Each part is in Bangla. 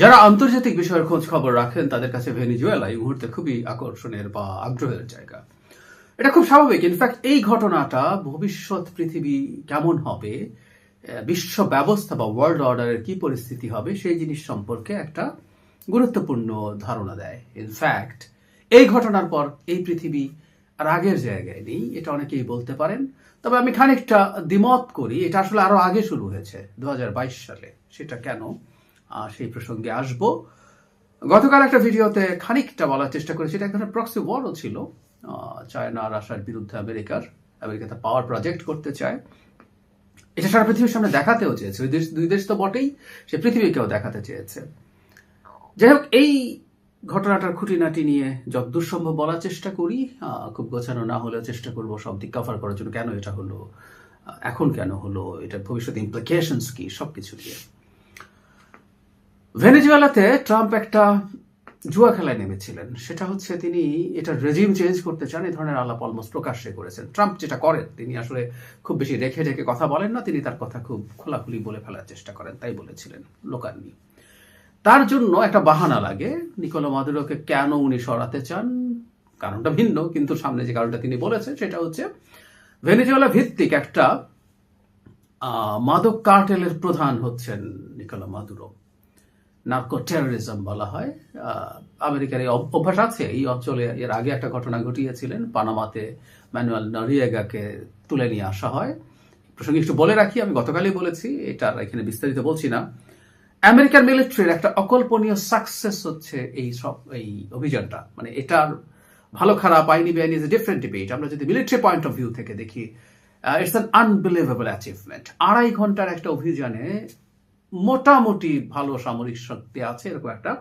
যারা আন্তর্জাতিক বিষয়ের খোঁজ খবর রাখেন, তাদের কাছে ভেনিজুয়েলা এই মুহূর্তে খুবই আকর্ষণের বা আগ্রহের জায়গা। এটা খুব স্বাভাবিক। ইনফ্যাক্ট এই ঘটনাটা ভবিষ্যৎ পৃথিবী কেমন হবে বিশ্ব ব্যবস্থা বা ওয়ার্ল্ড অর্ডারের কি পরিস্থিতি হবে, সেই জিনিস সম্পর্কে একটা গুরুত্বপূর্ণ ধারণা দেয়। ইনফ্যাক্ট এই ঘটনার পর এই পৃথিবী আর আগের জায়গায় নেই, এটা অনেকেই বলতে পারেন। তবে আমি খানিকটা দ্বিমত করি, এটা আসলে আরও আগে শুরু হয়েছে, দু হাজার বাইশ সালে। সেটা কেন? সেই প্রসঙ্গে আসব। গতকাল একটা ভিডিওতে খানিকটা বলার চেষ্টা করেছি। এটা এক ধরনের প্রক্সি ওয়ারও ছিল। চায়না, রাশিয়ার বিরুদ্ধে আমেরিকার, আমেরিকাতে পাওয়ার প্রজেক্ট করতে চায়। এটা সারা পৃথিবীর সামনে দেখাতেও চেয়েছে। দুই দেশ তো বটেই, সে পৃথিবীকেও দেখাতে চেয়েছে। যাই হোক, এই ঘটনাটার খুঁটিনাটি নিয়ে যতদূর সম্ভব বলার চেষ্টা করি। খুব গোছানো না হলেও চেষ্টা করব সব দিক কভার করার জন্য। কেন এটা হলো? এখন কেন হলো? এটা ভবিষ্যৎ ইমপ্লিকেশনস কি? সবকিছু দিয়ে ভেনেজুয়েলাতে ট্রাম্প একটা জুয়া খেলায় নেমেছিলেন। সেটা হচ্ছে তিনি এটা রেজিম চেঞ্জ করতে চান এই ধরনের আলাপ অলমোস্ট প্রকাশ্যে করেছেন। ট্রাম্প যেটা করেন, তিনি আসলে খুব বেশি রেখে রেখে কথা বলেন না, তিনি তার কথা খুব খোলাখুলি বলে ফেলার চেষ্টা করেন, তাই বলেছিলেন লোকাননি। তার জন্য একটা বাহানা লাগে, নিকোলা মাদুরোকে কেন উনি সরাতে চান? কারণটা ভিন্ন, কিন্তু সামনে যে কারণটা তিনি বলেছেন, সেটা হচ্ছে ভেনেজুয়েলা ভিত্তিক একটা মাদক কার্টেলের প্রধান হচ্ছেন নিকোলা মাদুরো। নার্কো টেরোরিজম বলা হয়। আমেরিকার এই অভ- অভ্যাস আছে। এই অঞ্চলে এর আগে একটা ঘটনা ঘটিয়েছিলেন। পানামাতে ম্যানুয়াল নরিয়েগাকে তুলে নিয়ে আসা হয়। প্রসঙ্গে একটু বলে রাখি, আমি গতকালই বলেছি এটা এখানে বিস্তারিত বলছি না। আমেরিকান মিলিটারির একটা অকল্পনীয় সাকসেস হচ্ছে এই সব, এই অভিযানটা। মানে এটার ভালো খারাপ, আইনি বেআইনি ইজ ডিফারেন্ট ডিবেট আমরা যদি মিলিটারি পয়েন্ট অফ ভিউ থেকে দেখি ইটস অ্যান আনবিলিভেবল অ্যাচিভমেন্ট আড়াই ঘণ্টার একটা অভিযানে মোটামুটি ভালো সামরিক শক্তি আছে, এরকম একটা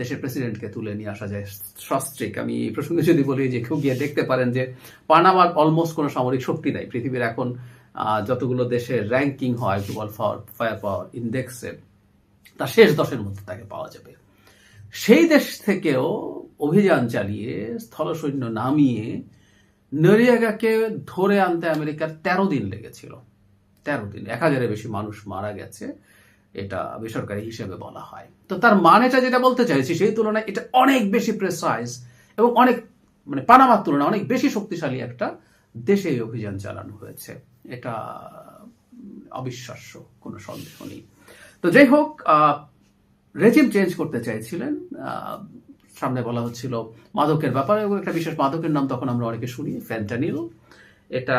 দেশের প্রেসিডেন্টকে তুলে নিয়ে আসা যায় সস্ত্রিক। আমি এই প্রসঙ্গে যদি বলি যে কেউ গিয়ে দেখতে পারেন যে পানামার অলমোস্ট কোনো সামরিক শক্তি নাই। পৃথিবীর এখন যতগুলো দেশের র্যাঙ্কিং হয় গ্লোবাল ফায়ার পাওয়ার ইন্ডেক্সে তার শেষ দশের মধ্যে তাকে পাওয়া যাবে। সেই দেশ থেকেও অভিযান চালিয়ে, স্থলসৈন্য নামিয়ে, নরিয়াগাকে ধরে আনতে আমেরিকার তেরো দিন লেগেছিল। তেরো দিন, এক হাজারের বেশি মানুষ মারা গেছে। এটা বেসরকারি হিসেবে বলা হয়। তো তার মানেটা যেটা বলতে চাইছি, সেই তুলনায় এটা অনেক বেশি প্রেসাইজ এবং অনেক মানে পানামার তুলনায় অনেক বেশি শক্তিশালী একটা দেশে এই অভিযান চালানো হয়েছে। এটা অবিশ্বাস্য, কোনো সন্দেহ নেই। তো যাই হোক রেজিম চেঞ্জ করতে চাইছিলেন। সামনে বলা হচ্ছিল মাদকের ব্যাপারে একটা বিশেষ মাদকের নাম তখন আমরা অনেকে শুনি ফ্যান্টানিল এটা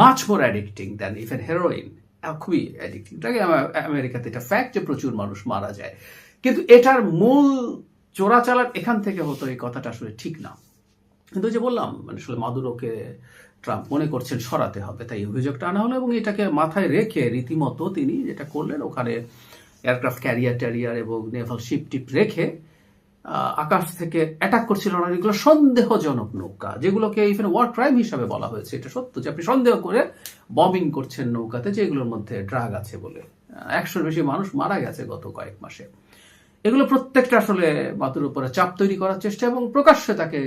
much more addicting than even heroin খুবই অ্যাডিক্টিং এটাকে আমা- আমেরিকাতে এটা ফ্যাক্ট যে প্রচুর মানুষ মারা যায়। কিন্তু এটার মূল চোরাচালান এখান থেকে হতো, এই কথাটা আসলে ঠিক না। কিন্তু যে বললাম মানে আসলে মাদুরোকে ট্রাম্প মনে করছেন সরাতে হবে, তাই অভিযোগটা আনা হলো এবং এটাকে মাথায় রেখে রীতিমতো তিনি যেটা করলেন, ওখানে এয়ারক্রাফট ক্যারিয়ার ট্যারিয়ার এবং নেভাল শিপ টিপ রেখে আকাশ থেকে অ্যাটাক করছিল না এগুলো সন্দেহজনক নৌকা, যেগুলোকে ইভেন ওয়ার ক্রাইম হিসাবে বলা হয়েছে, এটা সত্য যে আপনি সন্দেহ করে বম্বিং করছেন নৌকাতে, যে এগুলোর মধ্যে ড্রাগ আছে বলে। একশোর বেশি মানুষ মারা গেছে গত কয়েক মাসে। এগুলো প্রত্যেকটা আসলে মাতুর উপরে চাপ তৈরি করার চেষ্টা এবং প্রকাশ্যে তাকে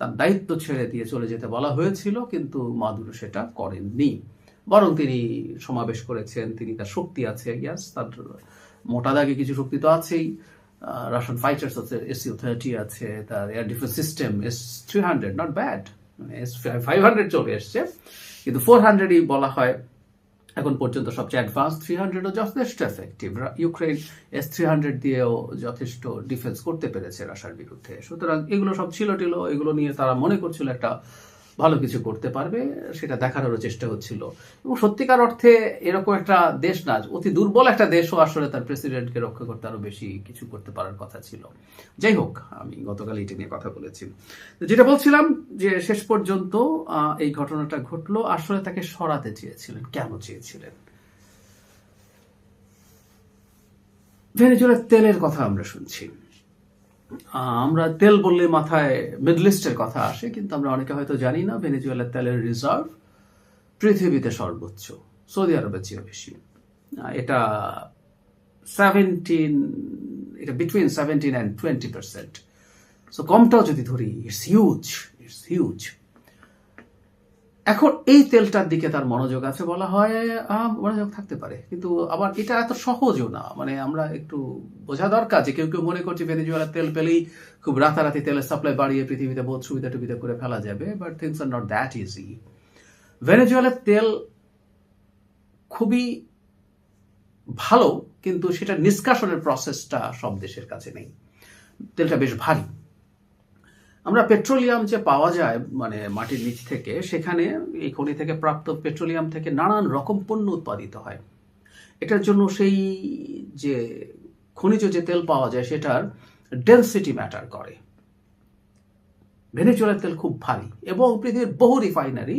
তার দায়িত্ব ছেড়ে দিয়ে চলে যেতে বলা হয়েছিল, কিন্তু মাদুরো সেটা করেননি। বরং তিনি সমাবেশ করেছেন, তিনি তার শক্তি আছে ইয়াস তার মোটা দাগে কিছু শক্তি তো আছেই। রাশিয়ান ফাইটার্স আছে এস ইউ থার্টি আছে তার air defence system S three hundred not bad মানে এস ফাইভ হান্ড্রেড চলে এসছে। কিন্তু ফোর হান্ড্রেডই বলা হয়, এখন পর্যন্ত সবচেয়ে অ্যাডভান্স থ্রি হান্ড্রেডও যথেষ্ট effective Ukraine S three hundred দিয়েও যথেষ্ট ডিফেন্স করতে পেরেছে রাশিয়ার বিরুদ্ধে। সুতরাং এগুলো সব ছিল টিল এগুলো নিয়ে তারা মনে করছিল একটা ভালো কিছু করতে পারবে, সেটা দেখানোরও চেষ্টা হচ্ছিল। এবং সত্যিকার অর্থে এরকম একটা দেশ না, অতি দুর্বল একটা দেশও আসলে তার প্রেসিডেন্টকে রক্ষা করতে আরও বেশি কিছু করতে পারার কথা ছিল। যাই হোক, আমি গতকাল এটা নিয়ে কথা বলেছি। যেটা বলছিলাম যে শেষ পর্যন্ত এই ঘটনাটা ঘটলো, আসলে তাকে সরাতে চেয়েছিলেন। কেন চেয়েছিলেন? ভেনেজুয়েলার তেলের কথা আমরা শুনছি। আমরা তেল বললে মাথায় মিডল ইস্টের কথা আসে, কিন্তু আমরা অনেকে হয়তো জানি না, ভেনেজুয়েলার তেলের রিজার্ভ পৃথিবীতে সর্বোচ্চ, সৌদি আরবের চেয়ে বেশি। এটা সেভেন্টিন এটা between seventeen and twenty percent so কমটাও যদি ধরি ইটস হিউজ ইটস হিউজ এখন এই তেলটার দিকে তার মনোযোগ আছে বলা হয় মনোযোগ থাকতে পারে। কিন্তু আবার এটা এত সহজও না। মানে আমরা একটু বোঝা দরকার যে কেউ কেউ মনে করছে ভেনেজুয়েলার তেল পেলেই খুব রাতারাতি তেলের সাপ্লাই বাড়িয়ে পৃথিবীতে বহুত সুবিধা টুবিধা করে ফেলা যাবে but things are not that easy ভেনেজুয়েলার তেল খুবই ভালো, কিন্তু সেটা নিষ্কাশনের প্রসেসটা সব দেশের কাছে নেই। তেলটা বেশ ভারী। আমরা পেট্রোলিয়াম যে পাওয়া যায় মানে মাটির নিচ থেকে, সেখানে এই খনি থেকে প্রাপ্ত পেট্রোলিয়াম থেকে নানান রকম পণ্য উৎপাদিত হয়। এটার জন্য সেই যে খনিজ যে তেল পাওয়া যায়, সেটার ডেন্সিটি ম্যাটার করে। ভেনেজুয়েলার তেল খুব ভারী এবং পৃথিবীর বহু রিফাইনারি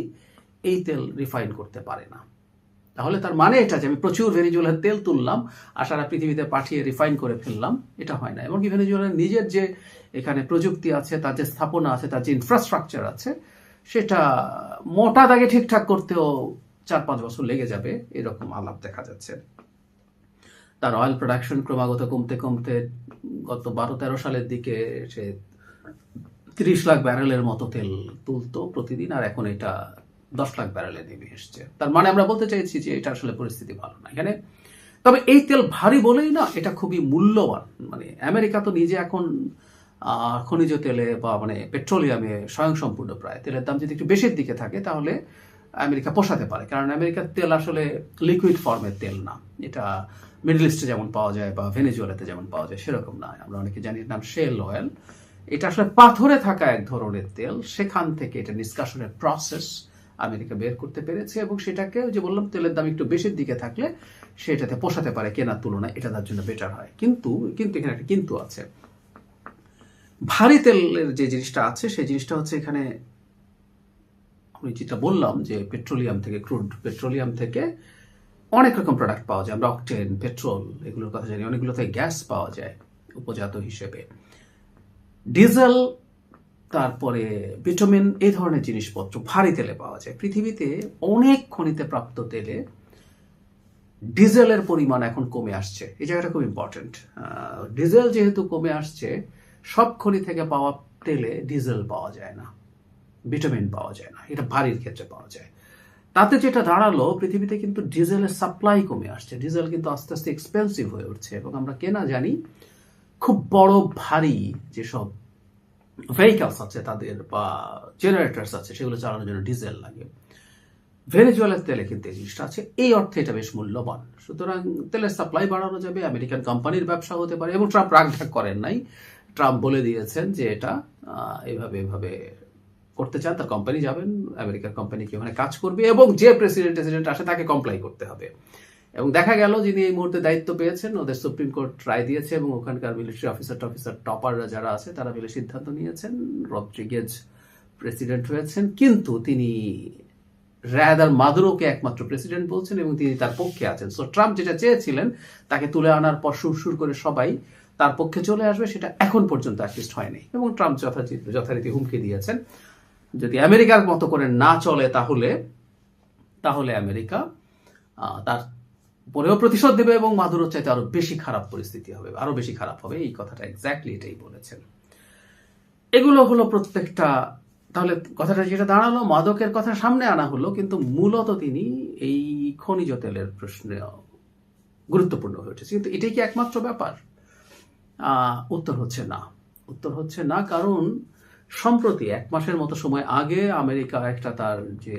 এই তেল রিফাইন করতে পারে না। তাহলে তার মানে এটা যে আমি প্রচুর ভেনেজুয়েলার তেল তুললাম আর সারা পৃথিবীতে পাঠিয়ে রিফাইন করে ফেললাম, এটা হয় না। এমনকি ভেনেজুয়েলার নিজের যে এখানে প্রযুক্তি আছে, তার যে স্থাপনা আছে, তার যে ইনফ্রাস্ট্রাকচার আছে, সেটা মোটা দাগে ঠিকঠাক করতেও চার পাঁচ বছর লেগে যাবে, এরকম আলাপ দেখা যাচ্ছে। তার অয়েল প্রোডাকশন ক্রমাগত কমতে কমতে গত বারো তেরো সালের দিকে সে তিরিশ লাখ ব্যারেলের মতো তেল তুলতো প্রতিদিন, আর এখন এটা দশ লাখ ব্যারেলে নেমে এসছে। তার মানে আমরা বলতে চাইছি যে এটা আসলে পরিস্থিতি ভালো না, এখানে। তবে এই তেল ভারী বলেই না, এটা খুবই মূল্যবান। মানে আমেরিকা তো নিজে এখন খনিজ তেলে বা মানে পেট্রোলিয়ামে স্বয়ংসম্পূর্ণ প্রায়। তেলের দাম যদি একটু বেশির দিকে থাকে, তাহলে আমেরিকা পোষাতে পারে। কারণ আমেরিকার তেল আসলে লিকুইড ফর্মের তেল না। এটা মিডল ইস্টে যেমন পাওয়া যায় বা ভেনেজুয়েলাতে যেমন পাওয়া যায়, সেরকম না। আমরা অনেকে জানি নাম শেল অয়েল এটা আসলে পাথরে থাকা এক ধরনের তেল। সেখান থেকে এটা নিষ্কাশনের প্রসেস আমেরিকা বের করতে পেরেছে এবং সেটাকে যে বললাম, তেলের দাম একটু বেশির দিকে থাকলে সেটাতে পোষাতে পারে কেনার তুলনায়, এটা তার জন্য বেটার হয়। কিন্তু কিন্তু এখানে একটা কিন্তু আছে। ভারী তেলের যে জিনিসটা আছে, সেই জিনিসটা হচ্ছে এখানে আমি যেটা বললাম যে পেট্রোলিয়াম থেকে ক্রুড পেট্রোলিয়াম থেকে অনেক রকম প্রোডাক্ট পাওয়া যায়। আমরা অকটেন পেট্রোল এগুলোর কথা জানি, অনেকগুলো থেকে গ্যাস পাওয়া যায় উপজাত হিসেবে। ডিজেল তারপরে ভিটামিন এই ধরনের জিনিসপত্র ভারী তেলে পাওয়া যায়। পৃথিবীতে অনেক খনিতে প্রাপ্ত তেলে ডিজেলের পরিমাণ এখন কমে আসছে। এই জায়গাটা খুব ইম্পর্টেন্ট ডিজেল যেহেতু কমে আসছে, সব খনি থেকে পাওয়া তেলে ডিজেল পাওয়া যায় না। ভিটামিন পাওয়া যায় না। এটা ভারীর ক্ষেত্রে পাওয়া যায়। তাতে যেটা দাঁড়াল, পৃথিবীতে কিন্তু ডিজেলের সাপ্লাই কমে আসছে। ডিজেল কিন্তু আস্তে আস্তে এক্সপেন্সিভ হয়ে উঠছে এবং আমরা কেনা জানি, খুব বড় ভারী যেসব ভেহিকালস আছে, তাদের বা জেনারেটার্স আছে, সেগুলো চালানোর জন্য ডিজেল লাগে। ভেনেজুয়েলার তেলে কিন্তু এই জিনিসটা আছে। এই অর্থে এটা বেশ মূল্যবান। সুতরাং তেলের সাপ্লাই বাড়ানো যাবে আমেরিকান কোম্পানির ব্যবসা হতে পারে, এবং ট্রাম্প রাগঢাক করেন নাই। ট্রাম্প বলে দিয়েছেন যে এটা এভাবে এভাবে করতে চান, তার কোম্পানি যাবেন আমেরিকার কোম্পানি কি ওখানে কাজ করবে, এবং যে প্রেসিডেন্ট প্রেসিডেন্ট আসে, তাকে কমপ্লাই করতে হবে। এবং দেখা গেল যিনি এই মুহূর্তে দায়িত্ব পেয়েছেন, ওদের সুপ্রিম কোর্ট রায় দিয়েছে এবং ওখানকার মিলিটারি অফিসার টফিসার টপাররা যারা আছে, তারা মিলে সিদ্ধান্ত নিয়েছেন, রদ্রিগেজ প্রেসিডেন্ট হয়েছেন, কিন্তু তিনি রায়াদার মাদুরোকে একমাত্র প্রেসিডেন্ট বলছেন এবং তিনি তার পক্ষে আছেন। সো ট্রাম্প যেটা চেয়েছিলেন, তাকে তুলে আনার পর সুর সুর করে সবাই তার পক্ষে চলে আসবে, সেটা এখন পর্যন্ত অ্যাটলিস্ট হয়নি। এবং ট্রাম্প যথারীতি হুমকি দিয়েছেন। যদি আমেরিকার মতো করে না চলে তাহলে তাহলে আমেরিকা তার পরেও প্রতিশোধ দেবে এবং মাদুরোর চাইতে আরও বেশি খারাপ পরিস্থিতি হবে, আরও বেশি খারাপ হবে। এই কথাটা এক্স্যাক্টলি এটাই বলেছেন। এগুলো হলো প্রত্যেকটা, তাহলে কথাটা যেটা দাঁড়াল, মাদকের কথা সামনে আনা হলো, কিন্তু মূলত তিনি এই খনিজ তেলের প্রশ্নে গুরুত্বপূর্ণ হয়ে উঠেছে। কিন্তু এটাই কি একমাত্র ব্যাপার? উত্তর হচ্ছে না। উত্তর হচ্ছে না, কারণ সম্প্রতি এক মাসের মতো সময় আগে আমেরিকা একটা তার যে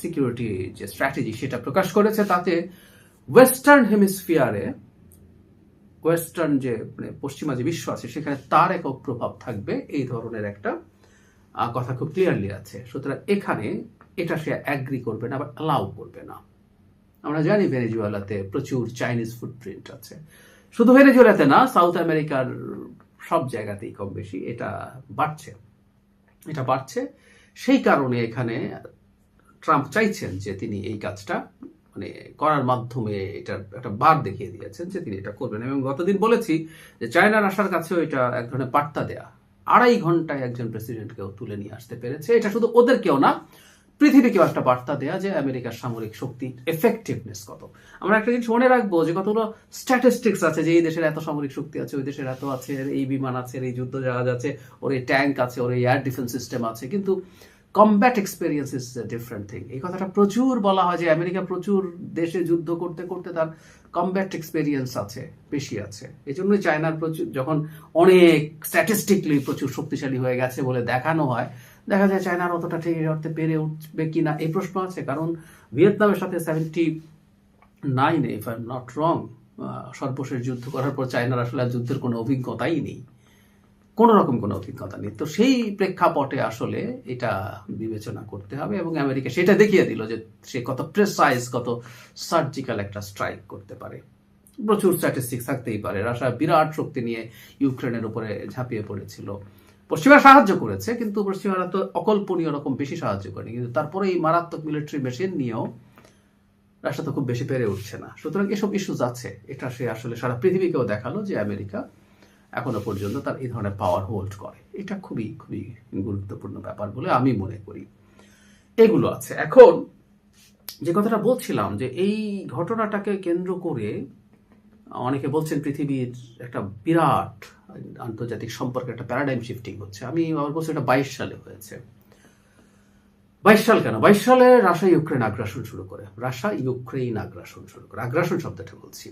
সিকিউরিটি যে স্ট্র্যাটেজি সেটা প্রকাশ করেছে, তাতে ওয়েস্টার্ন হেমিসফিয়ারে ওয়েস্টার্ন যে মানে পশ্চিমা যে বিশ্ব আছে, সেখানে তার একক প্রভাব থাকবে, এই ধরনের একটা কথা খুব ক্লিয়ারলি আছে। সুতরাং এখানে এটা সে অ্যাগ্রি করবে না বা অ্যালাউ করবে না। আমরা জানি ভেনেজুয়েলাতে প্রচুর চাইনিজ ফুটপ্রিন্ট আছে। শুধু ভেনেজুয়েলাতে না সাউথ আমেরিকার সব জায়গাতেই কম বেশি এটা বাড়ছে। এটা বাড়ছে। সেই কারণে এখানে ট্রাম্প চাইছেন যে তিনি এই কাজটা মানে করার মাধ্যমে এটার একটা বার দেখিয়ে দিয়েছেন যে তিনি এটা করবেন। এবং গতদিন বলেছি যে চায়নার আসার কাছেও এটা এক ধরনের বার্তা দেয়া। আড়াই ঘন্টায় একজন প্রেসিডেন্টকেও তুলে নিয়ে আসতে পেরেছে। এটা শুধু ওদেরকেও না পৃথিবীকেও একটা বার্তা দেয়া যে আমেরিকার সামরিক শক্তি এফেক্টিভনেস কত। আমরা একটা জিনিস মনে রাখব যে কতগুলো স্ট্যাটিস্টিক্স আছে যে এই দেশের এত সামরিক শক্তি আছে, ওই দেশের এত আছে, এই বিমান আছে, এই যুদ্ধ জাহাজ আছে, ওর এই ট্যাঙ্ক আছে, ওর এই এয়ার ডিফেন্স সিস্টেম আছে। কিন্তু combat experience is different thing এই কথাটা প্রচুর বলা হয় যে আমেরিকা প্রচুর দেশে যুদ্ধ করতে করতে তার কমব্যাট এক্সপিরিয়েন্স আছে, বেশি আছে। এই জন্যই চায়নার প্রচুর, যখন অনেক স্ট্যাটিস্টিকলি প্রচুর শক্তিশালী হয়ে গেছে বলে দেখানো হয়, দেখা যায় চায়নার অতটা ঠিক করতে পেরে উঠবে কিনা এই প্রশ্ন আছে। কারণ ভিয়েতনামের সাথে সেভেন্টি নাইনে if I am not wrong সর্বশেষ যুদ্ধ করার পর চায়নার আসলে যুদ্ধের কোনো অভিজ্ঞতাই নেই। কোনো রকম কোনো অভিজ্ঞতা নেই। তো সেই প্রেক্ষাপটে আসলে এটা বিবেচনা করতে হবে এবং আমেরিকা সেটা দেখিয়ে দিল যে সে কত প্রেসাইজ কত সার্জিক্যাল একটা স্ট্রাইক করতে পারে। প্রচুর স্ট্যাটিস্টিক্স থাকতেই পারে। রাশিয়া বিরাট শক্তি নিয়ে ইউক্রেনের উপরে ঝাঁপিয়ে পড়েছিল। পশ্চিমা সাহায্য করেছে, কিন্তু পশ্চিমারা তো অকল্পনীয় রকম বেশি সাহায্য করেনি। কিন্তু তারপরে এই মারাত্মক মিলিটারি মেশিন নিয়েও রাশিয়া তো খুব বেশি পেরে উঠছে না। সুতরাং এসব ইস্যুজ আছে। এটা সে আসলে সারা পৃথিবীকেও দেখাল যে আমেরিকা এখনও পর্যন্ত তার এই ধরনের পাওয়ার হোল্ড করে। এটা খুবই খুবই গুরুত্বপূর্ণ ব্যাপার বলে আমি মনে করি। এগুলো আছে। এখন যে কথাটা বলছিলাম যে এই ঘটনাটাকে কেন্দ্র করে অনেকে বলছেন পৃথিবীর একটা বিরাট আন্তর্জাতিক সম্পর্কে একটা প্যারাডাইম শিফটিং হচ্ছে। আমি আবার বলছি এটা বাইশ সালে হয়েছে। বাইশ সাল কেন? বাইশ সালে রাশিয়া ইউক্রেন আগ্রাসন শুরু করে। রাশিয়া ইউক্রেন আগ্রাসন শুরু করে। আগ্রাসন শব্দটা বলছি।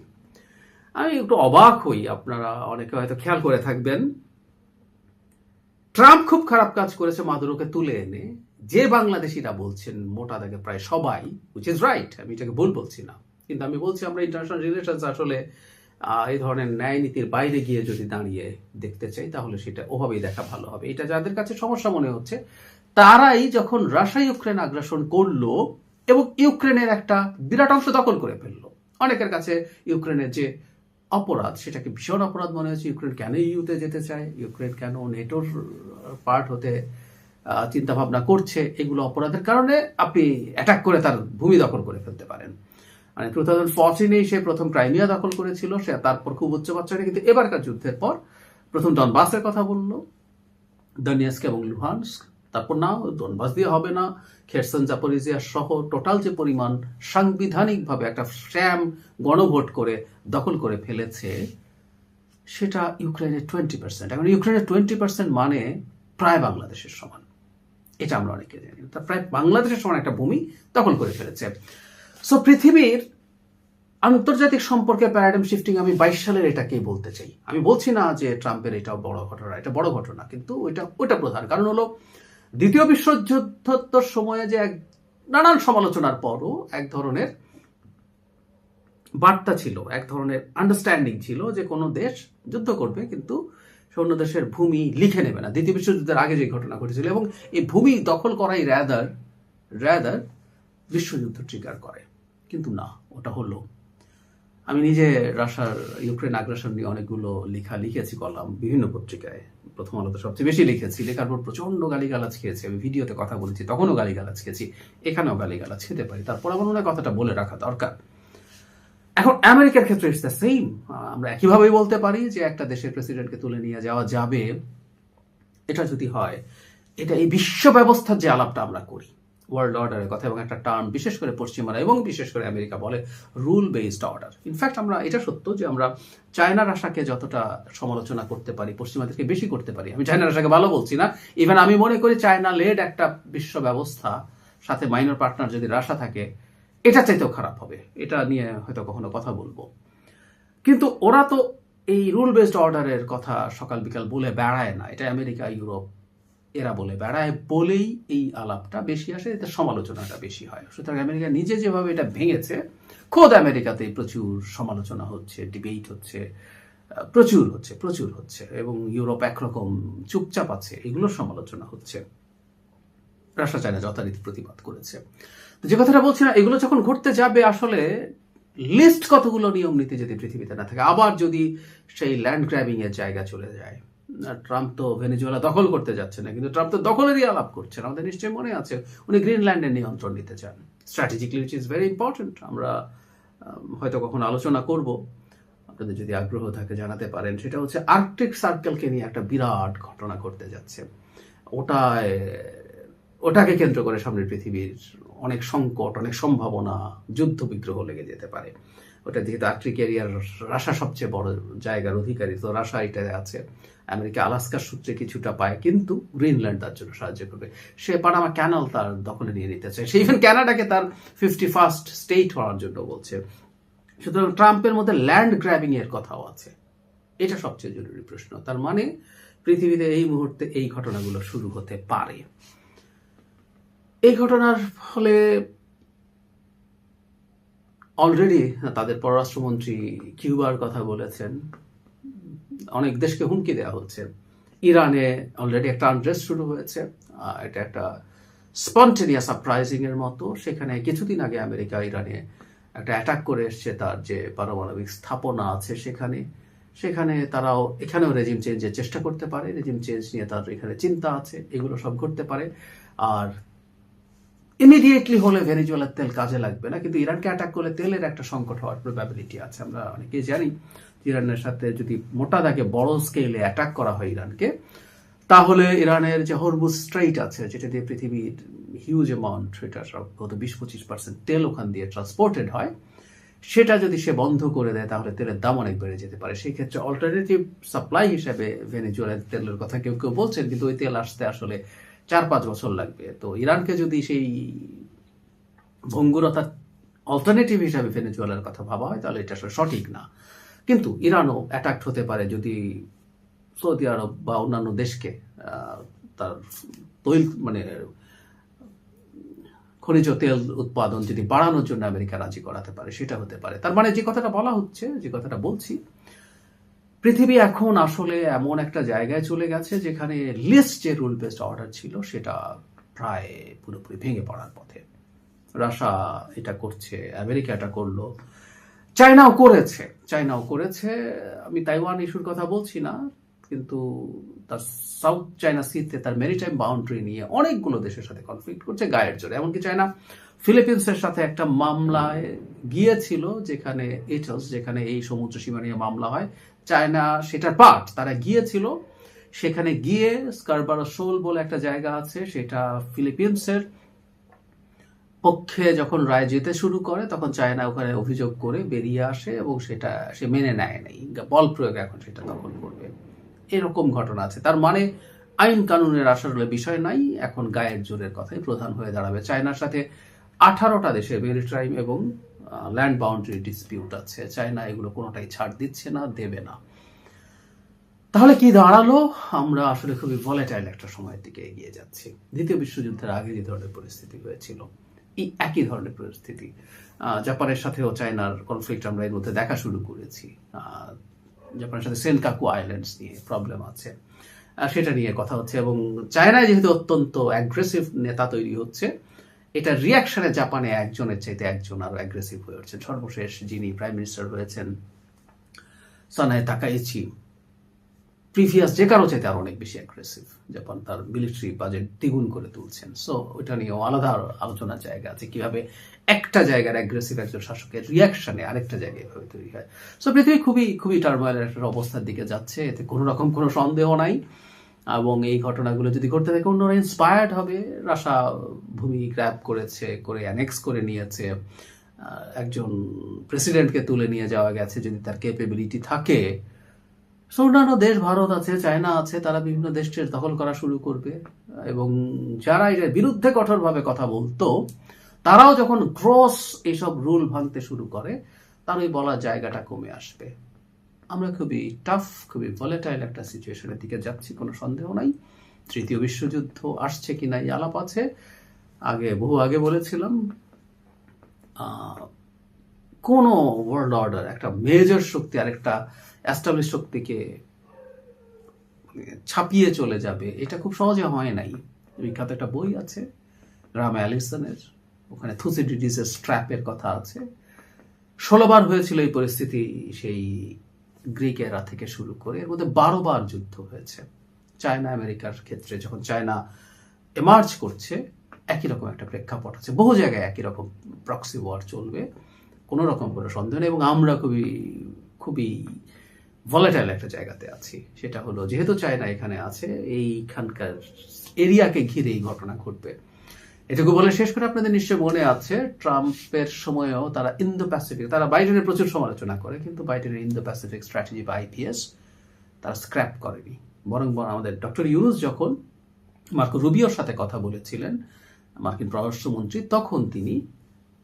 আমি একটু অবাক হই, আপনারা অনেকে হয়তো খেয়াল করে থাকবেন। ট্রাম্প খুব খারাপ কাজ করেছে মাদুরোকে তুলে এনে। যে বাংলাদেশিরা বলছেন, মোটা দাগে প্রায় সবাই উইচ ইজ রাইট আমি এটাকে ভুল বলছি না। কিন্তু আমি বলছি, আমরা ইন্টারন্যাশনাল রিলেশনস আসলে এই ধরনের ন্যায় নীতির বাইরে গিয়ে যদি দাঁড়িয়ে দেখতে চাই, তাহলে সেটা ওভাবেই দেখা ভালো হবে। এটা যাদের কাছে সমস্যা মনে হচ্ছে, তারাই যখন রাশিয়া ইউক্রেন আগ্রাসন করল এবং ইউক্রেনের একটা বিরাট অংশ দখল করে ফেলল। অনেকের কাছে ইউক্রেনের যে অপরাধ, সেটাকে ভীষণ অপরাধ মনে হচ্ছে ইউক্রেন কেন ইউতে যেতে চায়? ইউক্রেন কেন নেটোর পার্ট হতে চিন্তা ভাবনা করছে? এগুলো অপরাধের কারণে আপনি অ্যাটাক করে তার ভূমি দখল করে ফেলতে পারেন। মানে টু থাউজেন্ড ফোরটিনেই সে প্রথম ক্রাইমিয়া দখল করেছিল, সে তারপর খুব উচ্চ বাচ্চাটা কিন্তু এবারকার যুদ্ধের পর প্রথম ডনবাসের কথা বলল দনিয়াস্ক এবং লুহানস্ক তারপর না ডনবাস দিয়ে হবে না। খেরসন জাপরিজিয়া সহ টোটাল যে পরিমাণ সাংবিধানিকভাবে একটা শ্যাম গণভোট করে দখল করে ফেলেছে, সেটা ইউক্রেনের টোয়েন্টি পার্সেন্ট এখন ইউক্রেনের টোয়েন্টি পার্সেন্ট মানে প্রায় বাংলাদেশের সমান। এটা আমরা অনেকে জানি তা প্রায় বাংলাদেশের সমান একটা ভূমি দখল করে ফেলেছে। সো পৃথিবীর আন্তর্জাতিক সম্পর্কে প্যারাডাইম শিফটিং আমি বাইশ সালের এটাকেই বলতে চাই। আমি বলছি না যে ট্রাম্পের এটাও বড় ঘটনা, এটা বড় ঘটনা, কিন্তু ওইটা ওইটা প্রধান। কারণ হলো দ্বিতীয় বিশ্বযুদ্ধোত্তর সময়ে যে এক নানান সমালোচনার পরও এক ধরনের বার্তা ছিল, এক ধরনের আন্ডারস্ট্যান্ডিং ছিল যে কোনো দেশ যুদ্ধ করবে কিন্তু সে অন্য দেশের ভূমি লিখে নেবে না। দ্বিতীয় বিশ্বযুদ্ধের আগে যে ঘটনা ঘটেছিল এবং এই ভূমি দখল করাই র্যাদার র্যাদার বিশ্বযুদ্ধ ট্রিগার করে। কিন্তু না, ওটা হলো আমি নিজে রাশার ইউক্রেন আগ্রাসন নিয়ে অনেকগুলো লেখা লিখেছি কলাম বিভিন্ন পত্রিকায়। প্রথম আলোতে সবচেয়ে বেশি লিখেছি। লেখার পর প্রচণ্ড গালিগালাজ খেয়েছি। আমি ভিডিওতে কথা বলেছি, তখনও গালিগালাজ খেয়েছি, এখানেও গালিগালাজ খেতে পারি। তারপর আমার মনে কথাটা বলে রাখা দরকার। এখন আমেরিকার ক্ষেত্রে ইটস দ্য সেম আমরা একইভাবেই বলতে পারি যে একটা দেশের প্রেসিডেন্টকে তুলে নিয়ে যাওয়া যাবে। এটা যদি হয়, এটা এই বিশ্ব ব্যবস্থার যে আলাপটা আমরা করি। ওয়ার্ল্ড অর্ডারের কথা এবং একটা টার্ম বিশেষ করে পশ্চিমারা এবং বিশেষ করে আমেরিকা বলে রুল বেসড অর্ডার ইনফ্যাক্ট আমরা, এটা সত্য যে আমরা চায়নার আশাকে যতটা সমালোচনা করতে পারি, পশ্চিমাদেরকে বেশি করতে পারি। আমি চায়নার আশাকে ভালো বলছি না। ইভেন আমি মনে করি চায়না লেড একটা বিশ্ব ব্যবস্থা, সাথে মাইনর পার্টনার যদি রাশা থাকে, এটা চাইতেও খারাপ হবে। এটা নিয়ে হয়তো কখনো কথা বলব। কিন্তু ওরা তো এই রুল বেসড অর্ডারের কথা সকাল বিকাল বলে বেড়ায় না। এটা আমেরিকা, ইউরোপ এরা বলে বেড়ায় বলেই এই আলাপটা বেশি আসে এতে সমালোচনাটা বেশি হয়। সুতরাং আমেরিকা নিজে যেভাবে এটা ভেঙেছে, খোদ আমেরিকাতে প্রচুর সমালোচনা হচ্ছে ডিবেট হচ্ছে প্রচুর হচ্ছে প্রচুর হচ্ছে, এবং ইউরোপ একরকম চুপচাপ আছে এগুলোর সমালোচনা হচ্ছে। রাশিয়া, চায়না যথারীতি প্রতিবাদ করেছে। যে কথাটা বলছি না, এগুলো যখন ঘটতে যাবে আসলে লিস্ট কতগুলো নিয়ম নীতি যদি পৃথিবীতে না থাকে, আবার যদি সেই ল্যান্ড গ্র্যাবিং এর জায়গা চলে যায় ট্রাম্প তো ভেনেজুয়েলা দখল করতে যাচ্ছে না, কিন্তু ট্রাম্প তো দখলেরই আলাপ করছেন। আমাদের নিশ্চয়ই মনে আছে, উনি গ্রিনল্যান্ডের নিয়ন্ত্রণ নিতে চান। Strategically which is very important আমরা হয়তো কখন আলোচনা করব। আপনাদের যদি আগ্রহ থাকে জানাতে পারেন, সেটা হচ্ছে আর্কটিক সার্কেলকে নিয়ে একটা বিরাট ঘটনা ঘটতে যাচ্ছে। ওটায়, ওটাকে কেন্দ্র করে সামনের পৃথিবীর অনেক সংকট, অনেক সম্ভাবনা, যুদ্ধ বিগ্রহ লেগে যেতে পারে। ওটা যেহেতু এরিয়ার রাশা সবচেয়ে বড় জায়গার অধিকারী। তো রাশা এটা আছে। আমেরিকা আলাস্কার সূত্রে কিছুটা পায়, কিন্তু গ্রিনল্যান্ড তার জন্য সাহায্য করবে। সে পানামা ক্যানাল তার দখলে নিয়ে নিতে চায়। সে ইভেন ক্যানাডাকে তার ফিফটি ফার্স্ট স্টেট হওয়ার জন্য বলছে। সুতরাং ট্রাম্পের মধ্যে ল্যান্ড গ্র্যাবিং এর কথাও আছে। এটা সবচেয়ে জরুরি প্রশ্ন। তার মানে পৃথিবীতে এই মুহূর্তে এই ঘটনাগুলো শুরু হতে পারে। এই ঘটনার ফলে অলরেডি তাদের পররাষ্ট্রমন্ত্রী কিউবার কথা বলেছেন। অনেক দেশকে হুমকি দেওয়া হচ্ছে। ইরানে অলরেডি একটা আনরেস্ট শুরু হয়েছে। এটা একটা স্পন্টেনিয়া সারপ্রাইজিং এর মতো। সেখানে কিছুদিন আগে আমেরিকা ইরানে একটা অ্যাটাক করে এসছে তার যে পারমাণবিক স্থাপনা আছে সেখানে। সেখানে তারাও, এখানেও রেজিম চেঞ্জের চেষ্টা করতে পারে। রেজিম চেঞ্জ নিয়ে তার এখানে চিন্তা আছে। এগুলো সব ঘটতে পারে। আর ইমিডিয়েটলি হলে ভেনিজুয়েলার তেল কাজে লাগবে না, কিন্তু ইরানকে অ্যাটাক করলে তেলের একটা সংকট হওয়ার প্রবাবিলিটি আছে। আমরা অনেকেই জানি ইরানের সাথে যদি মোটা দাগে বড় স্কেলে অ্যাটাক করা হয় ইরানকে, তাহলে ইরানের যে হরমুজ স্ট্রেইট আছে, যেটা দিয়ে পৃথিবীর হিউজ অ্যামাউন্ট সেটা গত বিশ পঁচিশ পার্সেন্ট তেল ওখান দিয়ে ট্রান্সপোর্টেড হয়, সেটা যদি সে বন্ধ করে দেয়, তাহলে তেলের দাম অনেক বেড়ে যেতে পারে। সেই ক্ষেত্রে অল্টারনেটিভ সাপ্লাই হিসেবে ভেনেজুয়েলার তেলের কথা কেউ কেউ বলছেন, কিন্তু ওই তেল আসতে আসলে চার পাঁচ বছর লাগবে। তো ইরানকে যদি সেই ভঙ্গুরতার অল্টারনেটিভ হিসাবে ভেনেজুয়েলার কথা ভাবা হয়, তাহলে এটা সঠিক না। কিন্তু ইরানও অ্যাটাক্ট হতে পারে যদি সৌদি আরব বা অন্যান্য দেশকে তার তৈল মানে খনিজ তেল উৎপাদন যদি বাড়ানোর জন্য আমেরিকা রাজি করাতে পারে, সেটা হতে পারে। তার মানে যে কথাটা বলা হচ্ছে, যে কথাটা বলছি পৃথিবী এখন আসলে এমন একটা জায়গায় চলে গেছে যেখানে লিস্ট যে রুল বেসড অর্ডার ছিল সেটা প্রায় পুরোপুরি ভেঙে পড়ার পথে। রাশা এটা করছে, আমেরিকা এটা করল, চায়নাও করেছে চায়নাও করেছে। আমি তাইওয়ান ইস্যুর কথা বলছি না, কিন্তু তার সাউথ চায়না সিতে তার মেরিটাইম বাউন্ডারি নিয়ে অনেকগুলো দেশের সাথে কনফ্লিক্ট করছে, গায়ের জোরে। এমনকি চায়না ফিলিপিন্সের সাথে একটা মামলায় গিয়েছিল, যেখানে এটলস যেখানে এই সমুদ্র সীমা নিয়ে মামলা হয় চায়না সেটার পার্ট তারা গিয়েছিল। সেখানে গিয়ে স্কারবারো শোল বলে একটা জায়গা আছে, সেটা ফিলিপিন্সের পক্ষে যখন রায় যেতে শুরু করে, তখন চায়না ওখানে অভিযোগ করে বেরিয়ে আসে এবং সেটা সে মেনে নেয় নাই। বল প্রয়োগ এখন সেটা দখল করবে। এরকম ঘটনা আছে। তার মানে আইন কানুনের আসলে বিষয় নাই, এখন গায়ের জোরের কথাই প্রধান হয়ে দাঁড়াবে চায়নার সাথে। আঠারোটা দেশে মেরিটাইম এবং ল্যান্ড বাউন্ডারি ডিসপিউট আছে। চায়না এগুলো কোনোটাই ছাড় দিচ্ছে না, দেবে না। তাহলে কি দাঁড়াল? আমরা আসলে খুবই ভলেটাইল একটা সময়ের দিকে এগিয়ে যাচ্ছি। দ্বিতীয় বিশ্বযুদ্ধের আগে যে ধরনের পরিস্থিতি হয়েছিল, এই একই ধরনের পরিস্থিতি। জাপানের সাথেও চায়নার কনফ্লিক্ট আমরা এর মধ্যে দেখা শুরু করেছি। জাপানের সাথে সেনকাকু আইল্যান্ডস নিয়ে প্রবলেম আছে। সেটা নিয়ে কথা হচ্ছে এবং চায়নায় যেহেতু অত্যন্ত অ্যাগ্রেসিভ নেতা তৈরি হচ্ছে এটা রিয়াকশনে জাপানে একজনের চাইতে একজন আরও অ্যাগ্রেসিভ হয়ে উঠছেন সর্বশেষ যিনি প্রাইম মিনিস্টার হয়েছেন সানায় তাকাইচি প্রিভিয়াস যে কারও চাইতে আরও অনেক বেশি অ্যাগ্রেসিভ জাপান তার মিলিটারি বাজেট দ্বিগুণ করে তুলছেন। সো ওইটা নিয়েও আলাদা আলোচনার জায়গা আছে কীভাবে একটা জায়গার অ্যাগ্রেসিভ একজন শাসকের রিয়াকশনে আরেকটা জায়গায় এভাবে তৈরি হয়। সো পৃথিবী খুবই খুবই টার্মোয়েল একটা অবস্থার দিকে যাচ্ছে, এতে কোনো রকম কোনো সন্দেহ নাই। এবং এই ঘটনাগুলো যদি করতে থাকে, অন্যরা ইন্সপায়ার্ড হবে। রাশা ভূমি গ্র্যাব করেছে, করে অ্যানেক্স করে নিয়েছে। একজন প্রেসিডেন্টকে তুলে নিয়ে যাওয়া গেছে যদি তার ক্যাপেবিলিটি থাকে। অন্যান্য দেশ, ভারত আছে, চায়না আছে, তারা বিভিন্ন দেশের দখল করা শুরু করবে। এবং যারা এর বিরুদ্ধে কঠোরভাবে কথা বলতো, তারাও যখন ক্রস এইসব রুল ভাঙতে শুরু করে তার ওই বলার জায়গাটা কমে আসবে। আমরা খুবই টাফ খুবই ভলেটাইল একটা সিচুয়েশনের দিকে যাচ্ছি, কোনো সন্দেহ নাই। তৃতীয় বিশ্বযুদ্ধ আসছে কি নাই, আলাপ আছে। আগে, বহু আগে বলেছিলাম কোনো ওয়ার্ল্ড অর্ডার একটা মেজর শক্তি আর একটা অ্যাস্টাবলিশ শক্তিকে মানে ছাপিয়ে চলে যাবে, এটা খুব সহজে হয় নাই। বিখ্যাত একটা বই আছে, রাম অ্যালিসনের, ওখানে থুসিডিডিসের স্ট্র্যাপের কথা আছে। ষোলোবার হয়েছিল এই পরিস্থিতি, সেই গ্রিক এরা থেকে শুরু করে এর মধ্যে বারো বার যুদ্ধ হয়েছে। চায়না, আমেরিকার ক্ষেত্রে যখন চায়না এমার্জ করছে, একই রকম একটা প্রেক্ষাপট আছে। বহু জায়গায় একই রকম প্রক্সি ওয়ার চলবে, কোনো রকম কোনো সন্দেহ নেই এবং আমরা খুবই খুবই ভলেটাইল একটা জায়গাতে আছি। সেটা হলো, যেহেতু চায়না এখানে আছে, এইখানকার এরিয়াকে ঘিরে এই ঘটনা ঘটবে। এটুকু বলে শেষ করে আপনাদের নিশ্চয় মনে আছে, ট্রাম্পের সময়েও তারা ইন্দো প্যাসিফিক তারা বাইডেনের প্রচুর সমালোচনা করে, কিন্তু বাইডেনের ইন্দো প্যাসিফিক স্ট্র্যাটেজি বা আইপিএস তারা স্ক্র্যাপ করেনি। বরং আমাদের ডক্টর ইউনুস যখন মার্কো রুবিওর সাথে কথা বলেছিলেন, মার্কিন পররাষ্ট্রমন্ত্রী, তখন তিনি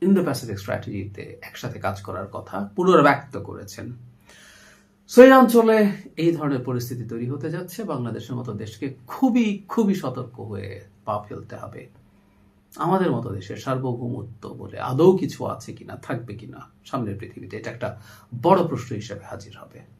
ইন্দো প্যাসিফিক স্ট্র্যাটেজিতে একসাথে কাজ করার কথা পুনর্ব্যক্ত করেছেন। সো এই অঞ্চলে এই ধরনের পরিস্থিতি তৈরি হতে যাচ্ছে। বাংলাদেশের মতো দেশকে খুবই খুবই সতর্ক হয়ে পা ফেলতে হবে। আমাদের মতো দেশের সার্বভৌমত্ব বলে আদৌ কিছু আছে কিনা, থাকবে কিনা সামনের পৃথিবীতে, এটা একটা বড় প্রশ্ন হিসেবে হাজির হবে।